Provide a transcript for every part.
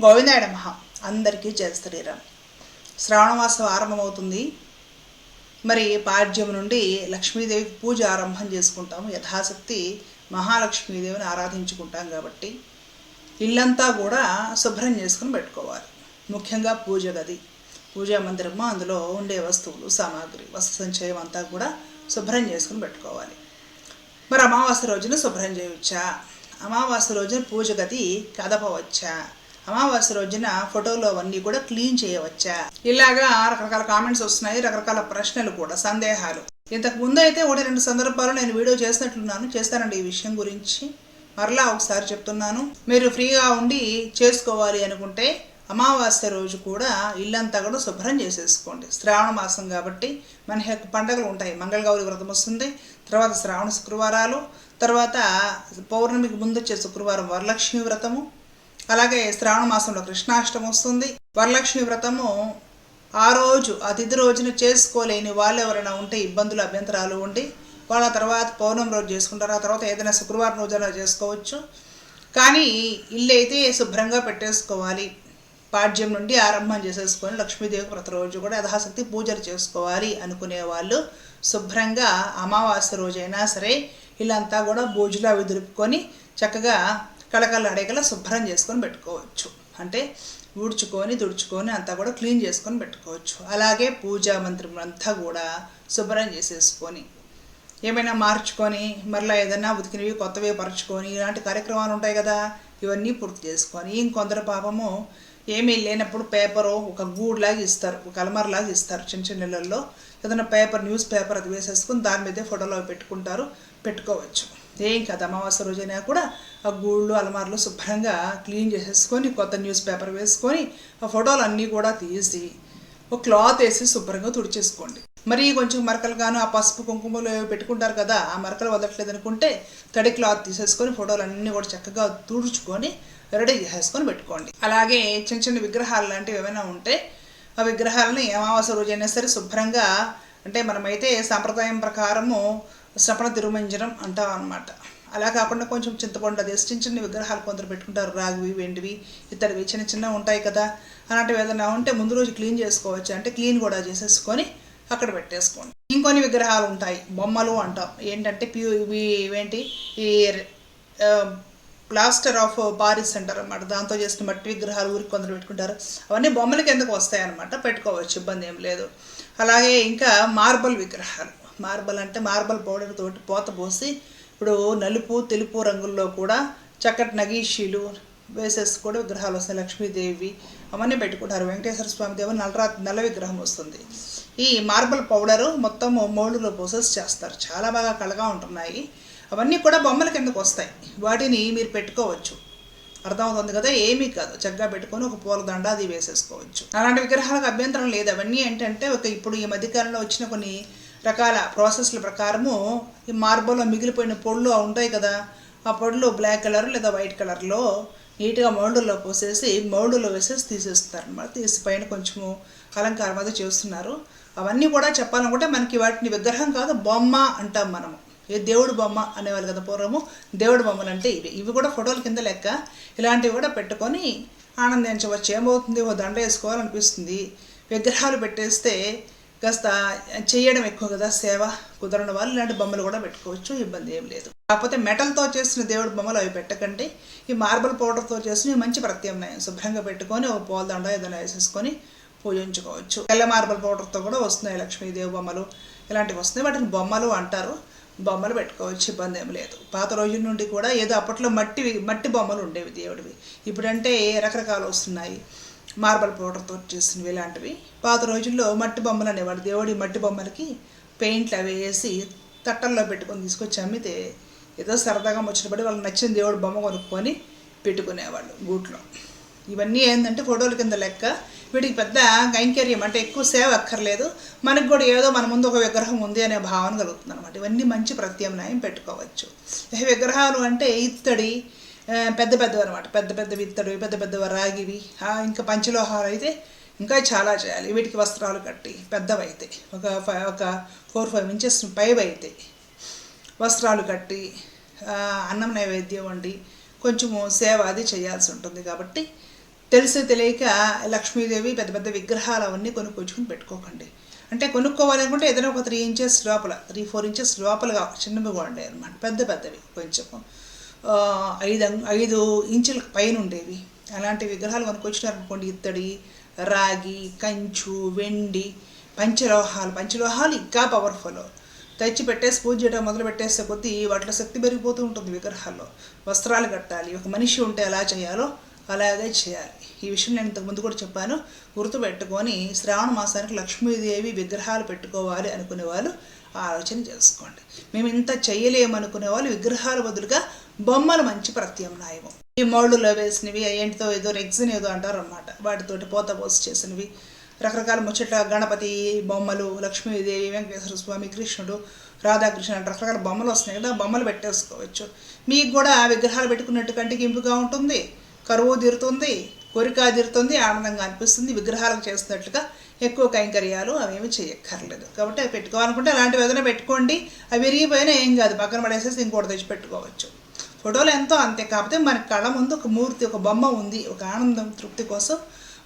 గోవిందాయుడ మహా అందరికీ జయ శ్రీరామ్. శ్రావణమాసం ఆరంభమవుతుంది. మరి పాడ్యం నుండి లక్ష్మీదేవికి పూజ ఆరంభం చేసుకుంటాము. యథాశక్తి మహాలక్ష్మీదేవిని ఆరాధించుకుంటాం కాబట్టి ఇల్లంతా కూడా శుభ్రం చేసుకుని పెట్టుకోవాలి. ముఖ్యంగా పూజ గది. పూజా మందిరము అందులో ఉండే వస్తువులు సామాగ్రి వస్తు సంచయం అంతా కూడా శుభ్రం చేసుకుని పెట్టుకోవాలి. మరి అమావాస్య రోజున శుభ్రం చేయవచ్చా అమావాస్య రోజున పూజ గది కదపవచ్చా? అమావాస్య రోజున ఫోటోలు అవన్నీ కూడా క్లీన్ చేయవచ్చా? ఇలాగా రకరకాల కామెంట్స్ వస్తున్నాయి రకరకాల ప్రశ్నలు కూడా సందేహాలు. ఇంతకు ముందు అయితే ఒకటి రెండు సందర్భాలు నేను వీడియో చేసినట్లున్నాను. చేస్తానండి ఈ విషయం గురించి. మరలా ఒకసారి చెప్తున్నాను. మీరు ఫ్రీగా ఉండి చేసుకోవాలి అనుకుంటే అమావాస్య రోజు కూడా ఇల్లంతా కూడా శుభ్రం చేసేసుకోండి. శ్రావణ మాసం కాబట్టి మన యొక్క పండగలు ఉంటాయి. మంగళగౌరి వ్రతం వస్తుంది. తర్వాత శ్రావణ శుక్రవారాలు. తర్వాత పౌర్ణమికి ముందు వచ్చే శుక్రవారం వరలక్ష్మి వ్రతము. అలాగే శ్రావణ మాసంలో కృష్ణాష్టమి వస్తుంది. వరలక్ష్మి వ్రతము ఆ రోజు అతిథి రోజున చేసుకోలేని వాళ్ళు ఎవరైనా ఉంటే ఇబ్బందులు అభ్యంతరాలు ఉండి వాళ్ళ తర్వాత పౌర్ణమి రోజు చేసుకుంటారు. ఆ తర్వాత ఏదైనా శుక్రవారం రోజు చేసుకోవచ్చు. కానీ ఇల్లు అయితే శుభ్రంగా పెట్టేసుకోవాలి. పాడ్యం నుండి ఆరంభం చేసేసుకొని లక్ష్మీదేవి ప్రతిరోజు కూడా యథాశక్తి పూజలు చేసుకోవాలి అనుకునే వాళ్ళు శుభ్రంగా అమావాస్య రోజైనా సరే ఇల్లంతా కూడా బూజులు అవి దులుపుకొని చక్కగా కళకళ అడగల శుభ్రం చేసుకొని పెట్టుకోవచ్చు. అంటే ఊడ్చుకొని తుడుచుకొని అంతా కూడా క్లీన్ చేసుకొని పెట్టుకోవచ్చు. అలాగే పూజా మంత్రం అంతా కూడా శుభ్రం చేసేసుకొని ఏమైనా మార్చుకొని మరలా ఏదైనా ఉతికినవి కొత్తవి పరుచుకొని ఇలాంటి కార్యక్రమాలు ఉంటాయి కదా ఇవన్నీ పూర్తి చేసుకొని ఇంకొందరు పాపము ఏమీ లేనప్పుడు పేపరు ఒక గూడులాగా ఇస్తారు ఒక అలమరలాగా ఇస్తారు చిన్న చిన్న నెలల్లో. ఏదైనా పేపర్ న్యూస్ పేపర్ అది వేసేసుకుని దాని మీదే ఫోటోలో పెట్టుకుంటారు పెట్టుకోవచ్చు. ఏం కదా అమావాస్య రోజైనా కూడా ఆ గూళ్ళు అలమార్లు శుభ్రంగా క్లీన్ చేసేసుకొని కొత్త న్యూస్ పేపర్ వేసుకొని ఆ ఫోటోలు అన్నీ కూడా తీసి ఒక క్లాత్ వేసి శుభ్రంగా తుడిచేసుకోండి. మరి కొంచెం మరకలు గాను ఆ పసుపు కుంకుమలు పెట్టుకుంటారు కదా ఆ మరకలు వదలట్లేదు అనుకుంటే తడి క్లాత్ తీసేసుకొని ఫోటోలు అన్నీ కూడా చక్కగా తుడుచుకొని రెడీ చేసేసుకొని పెట్టుకోండి. అలాగే చిన్న చిన్న విగ్రహాలు లాంటివి ఏమైనా ఉంటే ఆ విగ్రహాలని అమావాస్య రోజైనా సరే శుభ్రంగా అంటే మనమైతే సాంప్రదాయం ప్రకారము శ్రపణ తిరుమంజనం అంటాం అనమాట అలా కాకుండా కొంచెం చింతపండు అది చిన్న చిన్న విగ్రహాలు కొందరు పెట్టుకుంటారు. రాగివి వెండివి ఇతరవి చిన్న చిన్న ఉంటాయి కదా. అలాంటివి ఏదైనా ఉంటే ముందు రోజు క్లీన్ చేసుకోవచ్చు. అంటే క్లీన్ కూడా చేసేసుకొని అక్కడ పెట్టేసుకోండి. ఇంకొన్ని విగ్రహాలు ఉంటాయి. బొమ్మలు అంటాం. ఏంటంటే ప్యూ ఇవి ఇవేంటి? ఈ ప్లాస్టర్ ఆఫ్ పారిస్ అంటారు అనమాట దాంతో చేసిన మట్టి విగ్రహాలు ఊరికి కొందరు పెట్టుకుంటారు. అవన్నీ బొమ్మలకి కిందకు వస్తాయి అనమాట పెట్టుకోవచ్చు. ఇబ్బంది ఏం లేదు. అలాగే ఇంకా మార్బల్ విగ్రహాలు. మార్బల్ అంటే మార్బల్ పౌడర్ తోటి పోత పోసి ఇప్పుడు నలుపు తెలుపు రంగుల్లో కూడా చక్కటి నగీషీలు వేసేసి కూడా విగ్రహాలు వస్తాయి లక్ష్మీదేవి అవన్నీ పెట్టుకుంటారు. వెంకటేశ్వర స్వామి దేవి నల్లరా నల్ల విగ్రహం వస్తుంది. ఈ మార్బల్ పౌడరు మొత్తం మౌళ్ళులో ప్రొసెస్ చేస్తారు. చాలా బాగా కళగా ఉంటున్నాయి. అవన్నీ కూడా బొమ్మల కిందకు వస్తాయి. వాటిని మీరు పెట్టుకోవచ్చు. అర్థమవుతుంది కదా? ఏమీ కాదు. చక్కగా పెట్టుకొని ఒక పూలదండ అది వేసేసుకోవచ్చు. అలాంటి విగ్రహాలకు అభ్యంతరం లేదు. అవన్నీ ఏంటంటే ఒక ఇప్పుడు ఈ మధ్యకాలంలో వచ్చిన కొన్ని రకాల ప్రాసెస్ల ప్రకారము ఈ మార్బల్లో మిగిలిపోయిన పొళ్ళు ఉంటాయి కదా ఆ పొడులు బ్లాక్ కలర్ లేదా వైట్ కలర్లో నీట్గా మౌండులో పోసేసి మౌండులో వేసేసి తీసేస్తారు అనమాట తీసి పైన కొంచెము అలంకారం అది చేస్తున్నారు. అవన్నీ కూడా చెప్పాలనుకుంటే మనకి వాటిని విగ్రహం కాదు బొమ్మ అంటాం మనము. ఏ దేవుడు బొమ్మ అనేవాళ్ళు కదా పూర్వము. దేవుడు బొమ్మలు అంటే ఇవి. ఇవి కూడా ఫోటోల కింద లెక్క. ఇలాంటివి కూడా పెట్టుకొని ఆనందించవచ్చు. ఏమవుతుంది? ఓ దండ వేసుకోవాలనిపిస్తుంది. విగ్రహాలు పెట్టేస్తే కాస్త చేయడం ఎక్కువ కదా సేవ కుదరని వాళ్ళు ఇలాంటి బొమ్మలు కూడా పెట్టుకోవచ్చు ఇబ్బంది ఏం లేదు. కాకపోతే మెటల్తో చేసిన దేవుడి బొమ్మలు అవి పెట్టకండి. ఈ మార్బల్ పౌడర్తో చేసిన మంచి ప్రత్యామ్నాయం. శుభ్రంగా పెట్టుకొని ఒక పోల్దండ ఏదైనా వేసేసుకొని పూజించుకోవచ్చు. తెల్ల మార్బల్ పౌడర్తో కూడా వస్తున్నాయి లక్ష్మీదేవి బొమ్మలు. ఇలాంటివి వస్తున్నాయి. వాటిని బొమ్మలు అంటారు. బొమ్మలు పెట్టుకోవచ్చు ఇబ్బంది ఏం లేదు. పాత రోజుల నుండి కూడా ఏదో అప్పట్లో మట్టి మట్టి బొమ్మలు ఉండేవి దేవుడివి. ఇప్పుడంటే రకరకాలు వస్తున్నాయి. మార్బల్ పౌడర్తో చేసినవి ఇలాంటివి. పాత రోజుల్లో మట్టి బొమ్మలు అనేవాడు దేవుడి మట్టి బొమ్మలకి పెయింట్లు అవి వేసి తట్టల్లో పెట్టుకొని తీసుకొచ్చి అమ్మితే ఏదో సరదాగా వచ్చినప్పుడు వాళ్ళకి నచ్చిన దేవుడి బొమ్మ కొనుక్కొని పెట్టుకునేవాళ్ళు గూట్లో ఇవన్నీ ఏంటంటే ఫోటోల కింద లెక్క. వీటికి పెద్ద కైంకర్యం అంటే ఎక్కువ సేవ అక్కర్లేదు. మనకు కూడా ఏదో మన ముందు ఒక విగ్రహం ఉంది అనే భావన కలుగుతుంది అనమాట ఇవన్నీ మంచి ప్రత్యామ్నాయం పెట్టుకోవచ్చు. విగ్రహాలు అంటే ఇత్తడి పెద్ద పెద్దవి అనమాట పెద్ద పెద్ద ఇత్తడి పెద్ద పెద్దవి రాగివి. ఇంకా పంచలోహాలు అయితే ఇంకా చాలా చేయాలి. వీటికి వస్త్రాలు కట్టి పెద్దవి ఒక ఫైవ్ ఒక ఫోర్ ఫైవ్ ఇంచెస్ ఫైవ్ అయితే వస్త్రాలు కట్టి అన్నం నైవేద్యం వండి కొంచెము సేవ అది చేయాల్సి ఉంటుంది కాబట్టి తెలిసి తెలియక లక్ష్మీదేవి పెద్ద పెద్ద విగ్రహాలు అవన్నీ కొనుక్కొచ్చుకుని పెట్టుకోకండి. అంటే కొనుక్కోవాలనుకుంటే ఏదైనా ఒక త్రీ ఇంచెస్ లోపల త్రీ ఫోర్ ఇంచెస్ లోపలగా చిన్నవి ఉండే అనమాట పెద్ద పెద్దవి కొంచెం ఐదు ఐదు ఇంచుల పైన ఉండేవి. అలాంటి విగ్రహాలు కొనుక్కొచ్చినారనుకోండి. ఇత్తడి రాగి కంచు వెండి పంచలోహాలు. పంచలోహాలు ఇంకా పవర్ఫుల్ తెచ్చి పెట్టేసి పూజ చేయడం మొదలు పెట్టేస్తే కొద్దీ వాటిలో శక్తి పెరిగిపోతూ ఉంటుంది విగ్రహాల్లో. వస్త్రాలు కట్టాలి. ఒక మనిషి ఉంటే ఎలా చేయాలో అలాగే చేయాలి. ఈ విషయం నేను ఇంతకు ముందు కూడా చెప్పాను. గుర్తుపెట్టుకొని శ్రావణ మాసానికి లక్ష్మీదేవి విగ్రహాలు పెట్టుకోవాలి అనుకునే వాళ్ళు ఆలోచన చేసుకోండి. మేము ఇంత చేయలేమనుకునే వాళ్ళు విగ్రహాల బదులుగా బొమ్మలు మంచి ప్రత్యామ్నాయము ఈ మౌళ్ళులో వేసినవి ఏంటితో ఏదో రెగ్జిన్ ఏదో అంటారు అనమాట వాటితోటి పోత పోసి చేసినవి. రకరకాల ముచ్చట్ల గణపతి బొమ్మలు లక్ష్మీదేవి వెంకటేశ్వర స్వామి కృష్ణుడు రాధాకృష్ణ అంటే రకరకాల బొమ్మలు వస్తున్నాయి కదా బొమ్మలు పెట్టేసుకోవచ్చు. మీకు కూడా విగ్రహాలు పెట్టుకున్నట్టు కంటికి ఇంపుగా ఉంటుంది. కరువు తీరుతుంది కోరిక తీరుతుంది ఆనందంగా అనిపిస్తుంది. విగ్రహాలకు చేస్తున్నట్లుగా ఎక్కువ కైంకర్యాలు అవేమి చేయక్కర్లేదు. కాబట్టి అవి పెట్టుకోవాలనుకుంటే అలాంటివి ఏదైనా పెట్టుకోండి. అవి విరిగిపోయినా ఏం కాదు. పక్కన పడేసేసి ఇంకోటి తెచ్చి పెట్టుకోవచ్చు. ఫోటోలు ఎంతో అంతే. కాకపోతే మన కళ్ళ ముందు ఒక మూర్తి ఒక బొమ్మ ఉంది. ఒక ఆనందం తృప్తి కోసం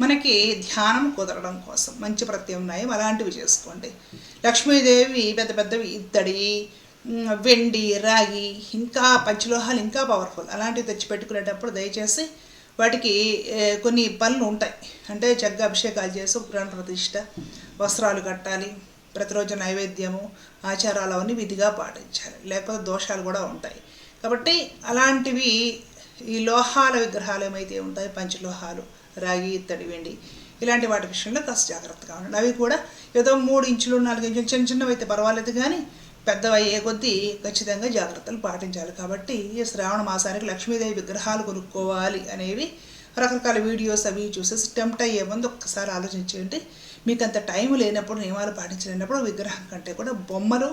మనకి ధ్యానం కుదరడం కోసం. మంచి ప్రత్యామ్నాయం అలాంటివి చేసుకోండి. లక్ష్మీదేవి పెద్ద పెద్దవి ఇత్తడి వెండి రాగి ఇంకా పంచలోహాలు ఇంకా పవర్ఫుల్ అలాంటివి తెచ్చిపెట్టుకునేటప్పుడు దయచేసి వాటికి కొన్ని పనులు ఉంటాయి. అంటే చక్కగా అభిషేకాలు చేసి ప్రాణ ప్రతిష్ట వస్త్రాలు కట్టాలి ప్రతిరోజు నైవేద్యము ఆచారాలు అవన్నీ విధిగా పాటించాలి. లేకపోతే దోషాలు కూడా ఉంటాయి. కాబట్టి అలాంటివి ఈ లోహాల విగ్రహాలు ఏమైతే ఉంటాయి పంచలోహాలు రాగి ఇత్తడి వెండి ఇలాంటి వాటి విషయంలో కాస్త జాగ్రత్తగా ఉండండి. అవి కూడా ఏదో మూడు ఇంచులు నాలుగు ఇంచులు చిన్న చిన్నవి అయితే పర్వాలేదు కానీ పెద్దవి అయ్యే కొద్దీ ఖచ్చితంగా జాగ్రత్తలు పాటించాలి. కాబట్టి ఈ శ్రావణ మాసానికి లక్ష్మీదేవి విగ్రహాలు కొనుక్కోవాలి అనేవి రకరకాల వీడియోస్ అవి చూసేసి టెంప్ట్ అయ్యే ముందు ఒక్కసారి ఆలోచించేయండి. మీకు అంత టైం లేనప్పుడు నియమాలు పాటించలేనప్పుడు విగ్రహం కంటే కూడా బొమ్మలు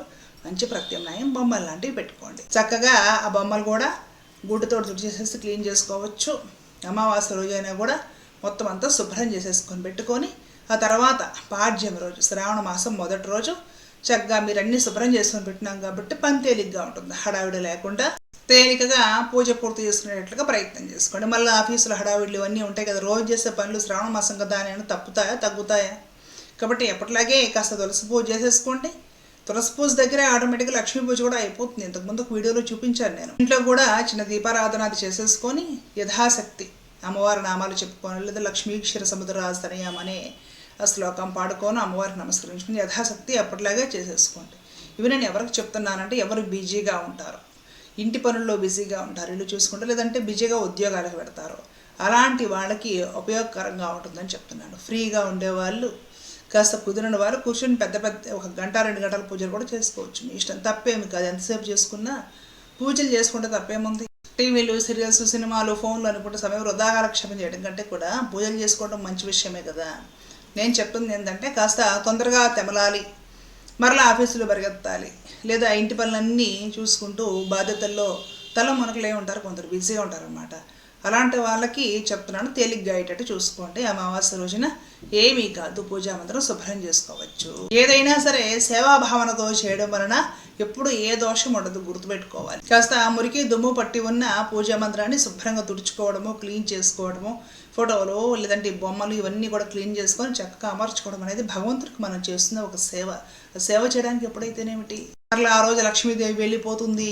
మంచి ప్రత్యామ్నాయం. బొమ్మలు లాంటివి పెట్టుకోండి. చక్కగా ఆ బొమ్మలు కూడా గుడ్డతో తుడిచేసేసి క్లీన్ చేసుకోవచ్చు. అమావాస్య రోజైనా కూడా మొత్తం అంతా శుభ్రం చేసేసుకొని పెట్టుకొని ఆ తర్వాత పాడ్యం రోజు శ్రావణ మాసం మొదటి రోజు చక్కగా మీరు అన్ని శుభ్రం చేసుకొని పెట్టినాం కాబట్టి పని తేలిగ్గా ఉంటుంది. హడావిడి లేకుండా తేలికగా పూజ పూర్తి చేసుకునేటట్లుగా ప్రయత్నం చేసుకోండి. మళ్ళీ ఆఫీసులో హడావిడిలు ఇవన్నీ ఉంటాయి కదా రోజు చేసే పనులు శ్రావణ మాసం కదా అని తప్పుతాయా తగ్గుతాయా? కాబట్టి ఎప్పటిలాగే కాస్త తులసి పూజ చేసేసుకోండి. తులసి పూజ దగ్గరే ఆటోమేటిక్గా లక్ష్మీ పూజ కూడా అయిపోతుంది. ఇంతకుముందు ఒక వీడియోలో చూపించాను నేను. ఇంట్లో కూడా చిన్న దీపారాధన అది చేసేసుకొని యథాశక్తి అమ్మవారి నామాలు చెప్పుకొని లేదా లక్ష్మీ క్షీర సముద్రరాజతనయం అనే ఆ శ్లోకం పాడుకొని అమ్మవారిని నమస్కరించుకుని యథాశక్తి ఎప్పటిలాగే చేసేసుకోండి. ఇవి నేను ఎవరికి చెప్తున్నానంటే ఎవరు బిజీగా ఉంటారు. ఇంటి పనుల్లో బిజీగా ఉంటారు. ఇల్లు చూసుకుంటారు లేదంటే బిజీగా ఉద్యోగాలకు పెడతారు. అలాంటి వాళ్ళకి ఉపయోగకరంగా ఉంటుందని చెప్తున్నాను. ఫ్రీగా ఉండేవాళ్ళు కాస్త కుదిరిన వారు కూర్చొని పెద్ద పెద్ద ఒక గంట రెండు గంటల పూజలు కూడా చేసుకోవచ్చు. మీ ఇష్టం తప్పేమి కాదు. ఎంతసేపు చేసుకున్నా పూజలు చేసుకుంటే తప్పేముంది? టీవీలు సీరియల్స్ సినిమాలు ఫోన్లు అనుకుంటే సమయం వృధాకాలక్షేపం చేయడం కంటే కూడా పూజలు చేసుకోవడం మంచి విషయమే కదా. నేను చెప్తుంది ఏంటంటే కాస్త తొందరగా తెమలాలి. మరలా ఆఫీసులో పరిగెత్తాలి. లేదా ఇంటి పనులన్నీ చూసుకుంటూ బాధ్యతల్లో తల మునకలే ఉంటారు. కొందరు బిజీగా ఉంటారన్నమాట. అలాంటి వాళ్ళకి చెప్తున్నాను తేలిగ్గా అయ్యేటట్టు చూసుకోండి. అమావాస్య రోజున ఏమీ కాదు పూజా మందిరం శుభ్రం చేసుకోవచ్చు. ఏదైనా సరే సేవా భావనతో చేయడం వలన ఎప్పుడు ఏ దోషం ఉండదు గుర్తుపెట్టుకోవాలి. కాస్త మురికి దుమ్ము పట్టి ఉన్న పూజా మందిరాన్ని శుభ్రంగా తుడుచుకోవడము క్లీన్ చేసుకోవడము ఫోటోలు లేదంటే బొమ్మలు ఇవన్నీ కూడా క్లీన్ చేసుకొని చక్కగా అమర్చుకోవడం అనేది భగవంతుడికి మనం చేస్తున్న ఒక సేవ. సేవ చేయడానికి ఎప్పుడైతేనేమిటి? మరలా ఆ రోజు లక్ష్మీదేవి వెళ్ళిపోతుంది.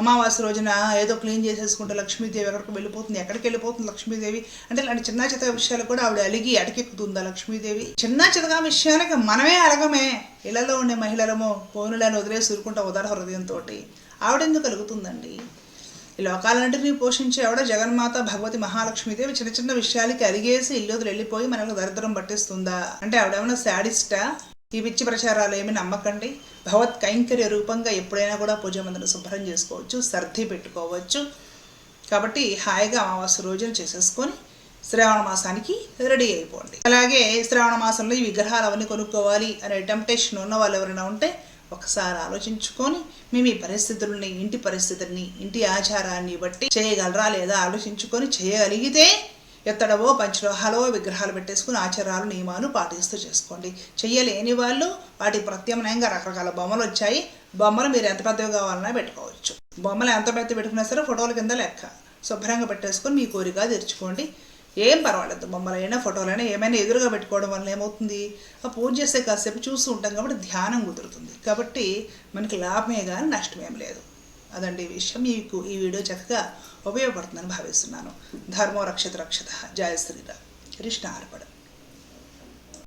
అమావాస్య రోజున ఏదో క్లీన్ చేసేసుకుంటే లక్ష్మీదేవి ఎక్కడికి వెళ్ళిపోతుంది. ఎక్కడికి వెళ్ళిపోతుంది లక్ష్మీదేవి? అంటే ఇలాంటి చిన్న చితక విషయాలు కూడా ఆవిడ అలిగి అటకెక్కుతుందా లక్ష్మీదేవి? చిన్న చితక విషయాలకి మనమే అలగమే ఇళ్ళలో ఉండే మహిళలము పోనులను వదిలేసి ఊరుకుంటా ఉదార హృదయంతో ఆవిడెందుకు కలుగుతుందండి ఈ లోకాలన్నింటినీ పోషించే ఆవిడ జగన్మాత భగవతి మహాలక్ష్మీదేవి చిన్న చిన్న విషయాలకి అలిగేసి ఇల్లు వదిలి వెళ్ళిపోయి మనకు దరిద్రం పట్టిస్తుందా? అంటే ఆవిడేమైనా శాడిస్టా? ఈ పిచ్చి ప్రచారాలు ఏమి నమ్మకండి. భగవత్ కైంకర్య రూపంగా ఎప్పుడైనా కూడా పూజ మందిరం శుభ్రం చేసుకోవచ్చు సర్ది పెట్టుకోవచ్చు. కాబట్టి హాయిగా అమావాస్య రోజున చేసేసుకొని శ్రావణ మాసానికి రెడీ అయిపోండి. అలాగే శ్రావణ మాసంలో ఈ విగ్రహాలు అవన్నీ కొనుక్కోవాలి అనే టెంప్టేషన్ ఉన్న వాళ్ళు ఎవరైనా ఉంటే ఒకసారి ఆలోచించుకొని మేము ఈ పరిస్థితుల్ని ఇంటి పరిస్థితుల్ని ఇంటి ఆచారాన్ని బట్టి చేయగలరా లేదా ఆలోచించుకొని చేయగలిగితే ఎత్తడవో హలవో విగ్రహాలు పెట్టేసుకుని ఆచారాలు నియమాలు పాటిస్తూ చేసుకోండి. చెయ్యలేని వాళ్ళు వాటి ప్రత్యామ్నాయంగా రకరకాల బొమ్మలు వచ్చాయి. బొమ్మలు మీరు ఎంత పెద్దవి కావాలన్నా పెట్టుకోవచ్చు. బొమ్మలు ఎంత పెద్ద పెట్టుకున్నా సరే ఫోటోల కింద లెక్క. శుభ్రంగా పెట్టేసుకొని మీ కోరిక తెరుచుకోండి. ఏం పర్వాలేదు బొమ్మలైనా ఫోటోలైనా ఏమైనా ఎదురుగా పెట్టుకోవడం వల్ల ఏమవుతుంది? ఆ పూజ చేస్తే కాసేపు చూస్తూ ఉంటాం కాబట్టి ధ్యానం కుదురుతుంది. కాబట్టి మనకి లాభమే కానీ నష్టమేం లేదు. అదండి ఈ విషయం. మీకు ఈ వీడియో చక్కగా ఉపయోగపడుతుందని భావిస్తున్నాను. ధర్మో రక్షత రక్షత. జయ శ్రీరామ్. కృష్ణ అర్పణ